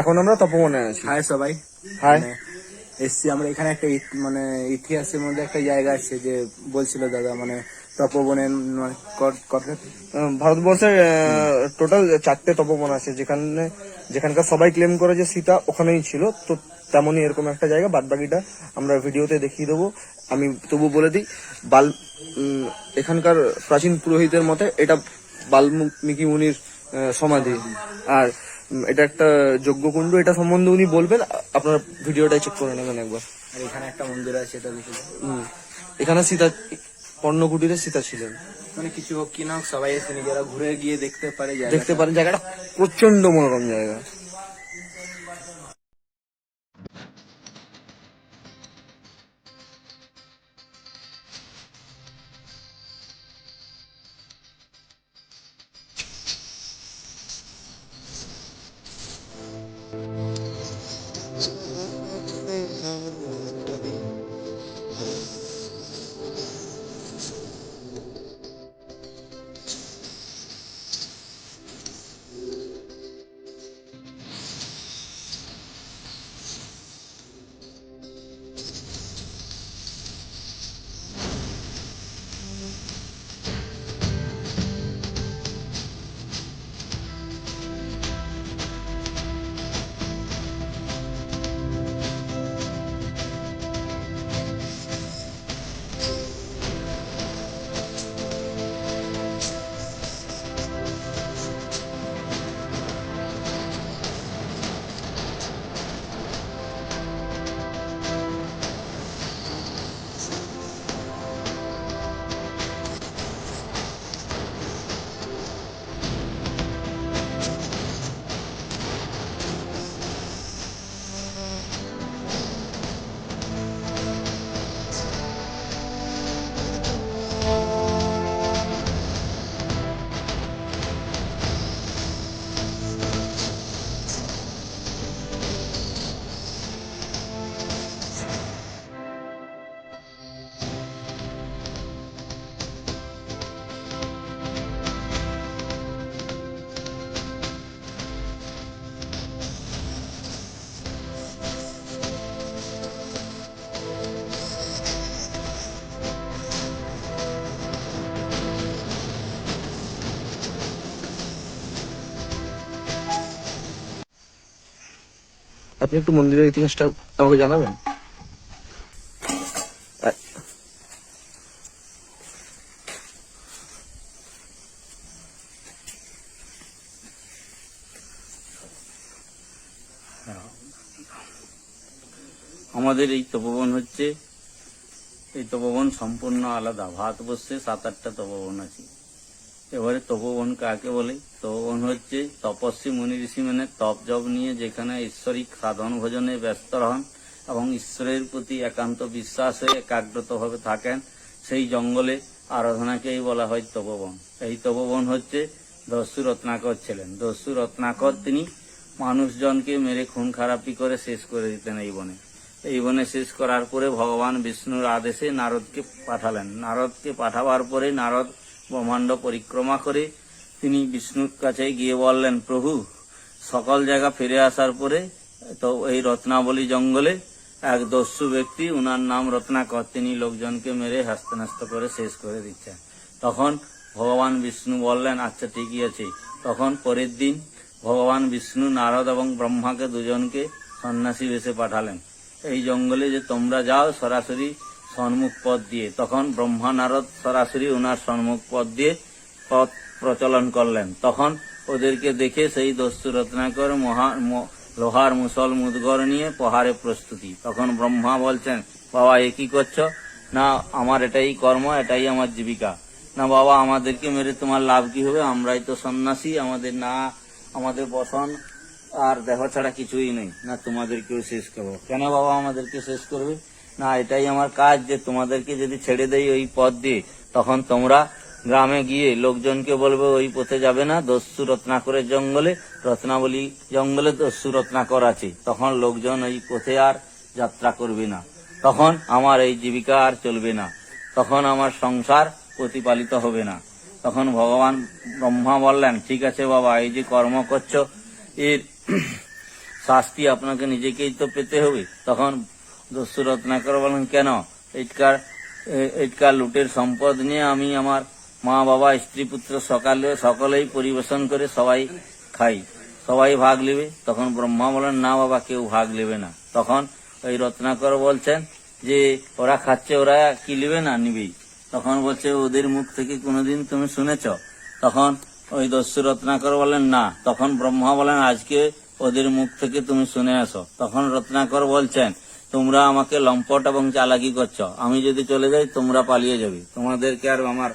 এখন আমরা তপবনে আছি। হাই সবাই। হাই। মানে এসছি আমরা এখানে একটা মানে ইতিহাসের মধ্যে একটা জায়গা আছে যে বলছিল দাদা মানে তপবনের মানে ভারতবর্ষের টোটাল চারটে তপবন আছে। যেখানে যেখানকার সবাই ক্লেম করে যে সীতা ওখানেই ছিল তো তেমনই এরকম একটা জায়গা। বাদ বাকিটা আমরা ভিডিওতে দেখিয়ে দেবো। আমি তবু বলে দিই বাল এখানকার প্রাচীন পুরোহিতের মতে এটা বাল্মীকি মুনির সমাধি। আর এটা একটা যজ্ঞ যজ্ঞকুণ্ড এটা সম্বন্ধে উনি বলবেন আপনার ভিডিওটা চেক করে নেবেন একবার। আর এখানে একটা মন্দির আছে এটা দেখে হুম। এখানে সীতা পর্ণকুটিরে সীতা ছিলেন। মানে কিছু হোক কি না সবাই এসে নিজেরা ঘুরে গিয়ে দেখতে পারে দেখতে পারেন জায়গাটা প্রচণ্ড মনোরম জায়গা। আপনি একটু মন্দিরের ইতিহাসটা আমাকে জানাবেন? আমাদের এই তপবন হচ্ছে, এই তপবন সম্পূর্ণ আলাদা। ভারতবর্ষে সাত আটটা তপবন আছে। এবারে তপবন কাকে বলে। তপবন হচ্ছে তপস্বী মুনি ঋষি মানে তপ জব নিয়ে যেখানে ঈশ্বরিক সাধন ভোজনে ব্যস্ত হন এবং ঈশ্বরের প্রতি একান্ত বিশ্বাস একাগ্রতভাবে থাকেন। সেই জঙ্গলে আরাধনাকেই বলা হয় তপবন। এই তপবন হচ্ছে দস্যু রত্নাকর ছিলেন। দস্যু রত্নাকর তিনি মানুষজনকে মেরে খুন খারাপি করে শেষ করে দিতেন এই বনে। এই বনে শেষ করার পরে ভগবান বিষ্ণুর আদেশে নারদকে পাঠালেন। নারদকে পাঠাবার পরে নারদ ব্রহ্মাণ্ড পরিক্রমা করে তিনি বিষ্ণুর কাছে গিয়ে বললেন, প্রভু, সকল জায়গা ফিরে আসার পরে তো এই রত্নাবলী জঙ্গলে এক দস্যু ব্যক্তি, উনার নাম রত্নাকর, তিনি লোকজনকে মেরে হাস্তানাস্ত করে শেষ করে দিচ্ছেন। তখন ভগবান বিষ্ণু বললেন আচ্ছা ঠিকই আছে। তখন পরের দিন ভগবান বিষ্ণু নারদ এবং ব্রহ্মাকে দুজনকে সন্ন্যাসী বেশে পাঠালেন। এই জঙ্গলে যে তোমরা যাও, সরাসরি সন্মুখ পথ দিয়ে। তখন ব্রহ্মা নারদ সরাসরি ওনার সন্মুখ পথ দিয়ে পথ প্রচলন করলেন। তখন ওদেরকে দেখে সেই দস্যু রত্নাকর মহা লোহার মুসল মুদগর নিয়ে পহারে প্রস্তুতি। তখন ব্রহ্মা বলছেন, বাবা, এ কি করছ? না, আমার এটাই কর্ম, এটাই আমার জীবিকা। না, বাবা, আমাদেরকে মেরে তোমার লাভ কি হবে? আমরাই তো সন্ন্যাসী, আমাদের না, আমাদের বসন আর দেহ ছাড়া কিছুই নেই। না, তোমাদেরকেও শেষ করব। কেন বাবা, আমাদেরকে শেষ করবে? না, এটাই আমার কাজ যে তোমাদেরকে যদি ছেড়ে দেই ওই পথ দিয়ে, তখন তোমরা গ্রামে গিয়ে লোকজনকে বলবে ওই পথে যাবে না, দস্যু রত্নাকরের জঙ্গলে, রত্নাবলী জঙ্গলে দস্যু রত্নাকর আছে। তখন লোকজন ওই পথে আর যাত্রা করবে না। তখন আমার এই জীবিকা আর চলবে না। তখন আমার সংসার প্রতিপালিত হবে না। তখন ভগবান ব্রহ্মা বললেন, ঠিক আছে বাবা, এই যে কর্ম করছ, এর শাস্তি আপনাকে নিজেকেই তো পেতে হবে। তখন দস্যু রত্নাকর বলেন কেন? এইটকার এইটকার লুটের সম্পদ নিয়ে আমি আমার মা, বাবা, স্ত্রী, পুত্র সকালে, সকলেই পরিবেশন করে সবাই খাই। সবাই ভাগ নেবে। তখন ব্রহ্মা বলেন, না বাবা, কেউ ভাগ নেবে না। তখন ওই রত্নাকর বলছেন যে, ওরা খাচ্ছে, ওরা কি নেবে না নিবেই? তখন বলছে, ওদের মুখ থেকে কোনোদিন তুমি শুনেছ? তখন ওই দস্যু রত্নাকর বলেন, না। তখন ব্রহ্মা বলেন, আজকে ওদের মুখ থেকে তুমি শুনে আসো। তখন রত্নাকর বলছেন তোমরা আমাকে লম্পট এবং চালাকি করছ। আমি যদি চলে যাই, তোমরা পালিয়ে যাবে। তোমাদেরকে আর আমার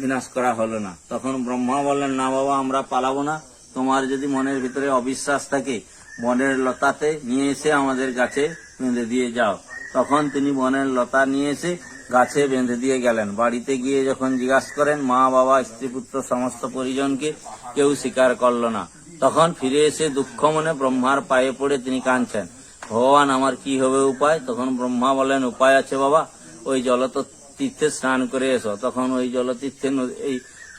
বিনাশ করা হলো না। তখন ব্রহ্মা বললেন, না বাবা, আমরা পালাবো না। তোমার যদি মনের ভিতরে অবিশ্বাস থাকে, বনের লতাতে নিয়ে এসে আমাদের গাছে বেঁধে দিয়ে যাও। তখন তিনি বনের লতা নিয়ে এসে গাছে বেঁধে দিয়ে গেলেন। বাড়িতে গিয়ে যখন জিজ্ঞাসা করেন, মা, বাবা, স্ত্রী, পুত্র, সমস্ত পরিজনকে কেউ স্বীকার করল না? তখন ফিরে এসে দুঃখ মনে ব্রহ্মার পায়ে পড়ে তিনি কাঁদছেন। ভগবান, আমার কি হবে উপায়? তখন ব্রহ্মা বলেন, উপায় আছে বাবা, ওই জলত তীর্থে স্নান করে এসো। তখন ওই জলতীর্থে এই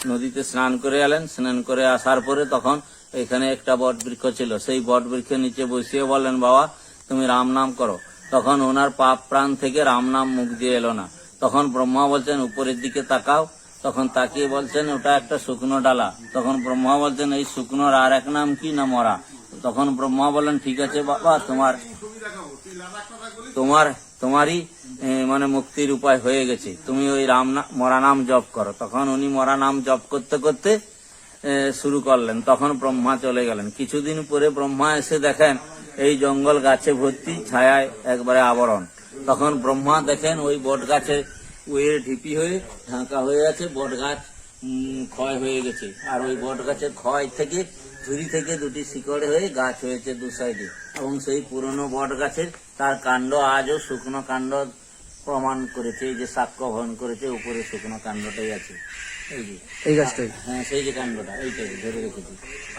নদীতে স্নান করে এলেন। স্নান করে আসার পরে তখন এখানে একটা বট বৃক্ষ ছিল। সেই বট বৃক্ষের নিচে বসিয়ে বললেন, বাবা, তুমি রাম নাম করো। তখন ওনার পাপ প্রাণ থেকে রাম নাম মুখ দিয়ে এলো না। তখন ব্রহ্মা বলছেন, উপরের দিকে তাকাও। তখন তাকিয়ে বলছেন, ওটা একটা শুকনো ডালা। তখন ব্রহ্মা বলছেন, এই শুকনোর আর এক নাম কি না মরা? তখন ব্রহ্মা বলেন ঠিক আছে বাবা, তোমার তোমার, তোমারই মানে মুক্তির উপায় হয়ে গেছে। তুমি ওই রাম মরা নাম জপ করো। তখন উনি মরা নাম জপ করতে করতে শুরু করলেন। তখন ব্রহ্মা চলে গেলেন। কিছুদিন পরে ব্রহ্মা এসে দেখেন, এই জঙ্গল গাছে ভর্তি ছায়ায় একবারে আবরণ। তখন ব্রহ্মা দেখেন, ওই বট গাছের ওয়ের ঢিপি হয়ে ঢাকা হয়ে আছে, বট গাছ ক্ষয় হয়ে গেছে। আর ওই বট গাছের ক্ষয় থেকে, ঝুড়ি থেকে দুটি শিকড় হয়ে গাছ হয়েছে দু সাইডে। এবং সেই পুরনো বট গাছের তার কাণ্ড আজও শুকনো কাণ্ড প্রমাণ করেছে এই যে সাক্ষ্য বহন করেছে উপরে শুকনো কাণ্ডটাই আছে। এই যে। এই গাছটাই? হ্যাঁ সেই যে কাণ্ডটা এইটাই ধরে রেখেছি।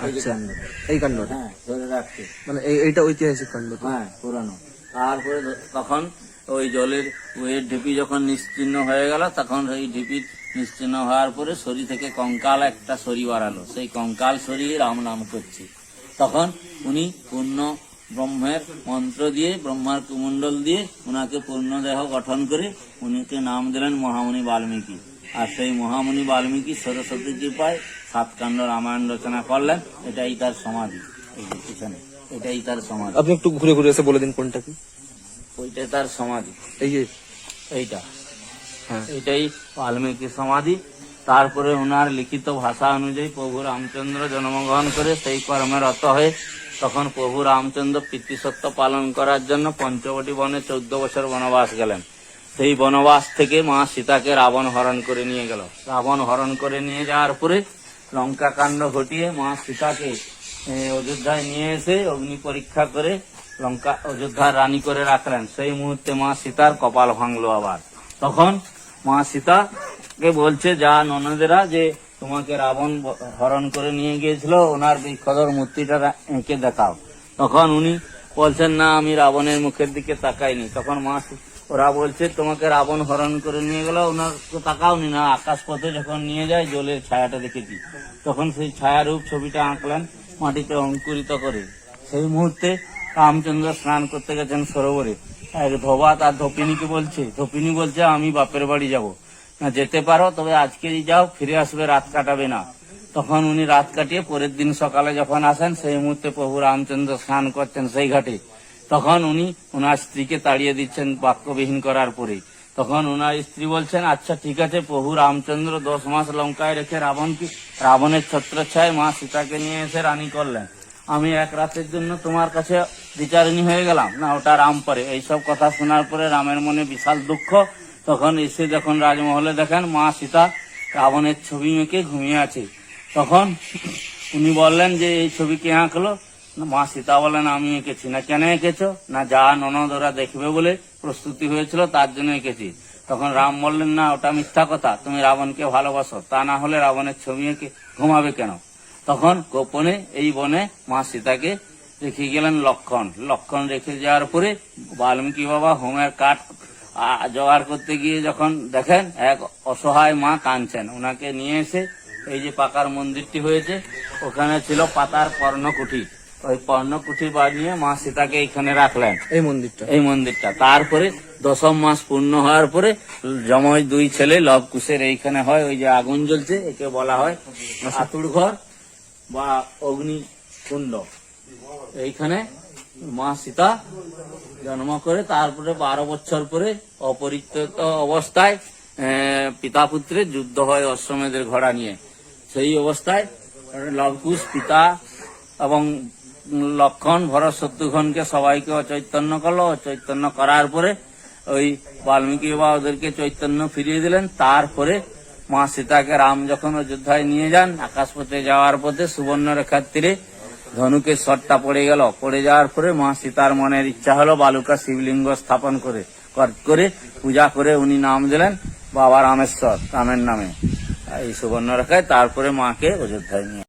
এই যে আচ্ছা। কাণ্ডটা। এই কাণ্ডটা? হ্যাঁ ধরে রাখছে। মানে এইটা ঐতিহাসিক কাণ্ড হ্যাঁ পুরানো। তারপরে তখন ওই জলের ওই ঢিপি যখন নিশ্চিন্ন হয়ে গেল তখন ওই ঢিপি নিশ্চিন্ন হওয়ার পরে শরীর থেকে কঙ্কাল একটা শরী বাড়ালো। সেই কঙ্কাল শরীর রাম নাম করছে। তখন উনি পূর্ণ ব্রহ্মের মন্ত্র দিয়ে ব্রহ্মার কুমণ্ডল দিয়ে ওনাকে পূর্ণ দেহ গঠন করে উনিকে নাম দিলেন মহামুনি বাল্মীকি। আর সেই মহামুনি বাল্মীকি সরস্বতী কৃপায় সাতকাণ্ড রামায়ণ রচনা করলেন। এটাই তার সমাধি। পিছনে এটাই তার সমাধি। আপনি একটু ঘুরে ঘুরে এসে বলে দিন কোনটা কি? ওইটা তার সমাধি। এই যে এইটা। হ্যাঁ। এটাই বাল্মীকি সমাধি। তারপরে ওনার লিখিত ভাষা অনুযায়ী প্রভু রামচন্দ্র জন্মগ্রহণ করে সেই কর্মে রত হয়ে তখন প্রভু রামচন্দ্র পিতৃসত্য পালন করার জন্য পঞ্চবটি বনে চোদ্দ বছর বনবাস গেলেন। সেই বনবাস থেকে মা সীতাকে রাবণ হরণ করে নিয়ে গেল। রাবণ হরণ করে নিয়ে যাওয়ার পরে লঙ্কা কাণ্ড ঘটিয়ে মা সীতাকে অযোধ্যায় নিয়ে এসে অগ্নি পরীক্ষা করে লঙ্কা, অযোধ্যার রানী করে রাখলেন। সেই মুহূর্তে মা সীতার কপাল ভাঙলো আবার। তখন মা সীতাকে বলছে, যা ননদেরা, যে তোমাকে রাবণ হরণ করে নিয়ে গিয়েছিল, ওনার বৃক্ষধর মূর্তিটা এঁকে দেখাও। তখন উনি বলছেন, না, আমি রাবণের মুখের দিকে তাকাইনি। তখন মা ওরা বলছে, তোমাকে রাবণ হরণ করে নিয়ে গেল ওনার তো তাকাওনি না। আকাশ পথে যখন নিয়ে যায়, জলের ছায়াটা দেখেছি। তখন সেই ছায়ারূপ ছবিটা আঁকলেন মাটিতে অঙ্কুরিত করে। সেই মুহূর্তে রামচন্দ্র স্নান করতে গেছেন সরোবরে। এক ধোবা তার ধপিনীকে বলছে, ধপিনী বলছে, আমি বাপের বাড়ি যাব। যেতে পারো, তবে আজকেই যাও, ফিরে আসবে, রাত কাটাবে না। তখন উনি রাত কাটিয়ে পরের দিন সকালে যখন আসেন, সেই মুহূর্তে প্রভু রামচন্দ্র স্নান করছেন সেই ঘাটে। তখন উনি ওনার স্ত্রীকে তাড়িয়ে দিচ্ছেন বাক্যবিহীন করার পরে। তখন ওনার স্ত্রী বলছেন আচ্ছা ঠিক আছে, প্রভু রামচন্দ্র দশ মাস লঙ্কায় রেখে রাবণকে রাবণের ছত্রছায় মা সীতাকে নিয়ে এসে রানী করলেন। আমি এক রাতের জন্য তোমার কাছে বিচারিণী হয়ে গেলাম। না, ওটা রাম পারে। এইসব কথা শোনার পরে রামের মনে বিশাল দুঃখ তখন এসে যখন রাজমহলে দেখেন মা সীতা রাবণের ছবি মেঁকে ঘুমিয়ে আছে, তখন উনি বললেন যে, এই ছবি কে আঁকলো? মা সীতা বলেন আমি এঁকেছি। না কেন এঁকেছো? না, যা ননদ ওরা দেখবে বলে প্রস্তুতি হয়েছিল, তার জন্য এঁকেছি। তখন রাম বললেন, না, ওটা মিথ্যা কথা, তুমি রাবণকে ভালোবাসো, তা না হলে রাবণের ছবি এঁকে ঘুমাবে কেন? তখন গোপনে, এই বনে মা সীতাকে রেখে গেলেন লক্ষণ। লক্ষণ রেখে যাওয়ার পরে বাল্মীকি বাবা হোমের কাঠ জোগাড় করতে গিয়ে যখন দেখেন এক অসহায় মা কাঁদছেন। ওনাকে নিয়ে এসে এই যে পাকার মন্দিরটি হয়েছে ওখানে ছিল পাতার কর্ণকুঠি ওই পর্ণকুঠি বানিয়ে মা সীতাকে এখানে রাখলেন। এই মন্দিরটা। এই মন্দিরটা। তারপরে দশম মাস পূর্ণ হওয়ার পরে জময় দুই ছেলে লবকুশের এইখানে হয় ওই যে আগুন জ্বলছে একে বলা হয় আতুর ঘর বা অগ্নি কুণ্ড এইখানে মা সীতা জন্ম করে তারপরে বারো বছর পরে অপরিত্যক্ত অবস্থায় পিতা পুত্রের যুদ্ধ হয় অশ্বমেধের ঘোড়া নিয়ে। সেই অবস্থায় লবকুশ পিতা এবং লক্ষণ, ভরত, শত্রুঘ্নকে সবাইকে অচৈতন্য করল। অচৈতন্য করার পরে ওই বাল্মীকি বাবা ওদেরকে চৈতন্য ফিরিয়ে দিলেন। তারপরে মা সীতাকে রাম যখন অযোধ্যায় নিয়ে যান, আকাশপথে যাওয়ার পথে সুবর্ণ রেখার তীরে ধনুকের শটটা পড়ে গেল। পড়ে যাওয়ার পরে মা সীতার মনের ইচ্ছা হলো বালুকা শিবলিঙ্গ স্থাপন করে, কর- করে পূজা করে উনি নাম দিলেন বাবা রামেশ্বর, রামের নামে। এই সুবর্ণরেখায় তারপরে মাকে অযোধ্যায় নিয়ে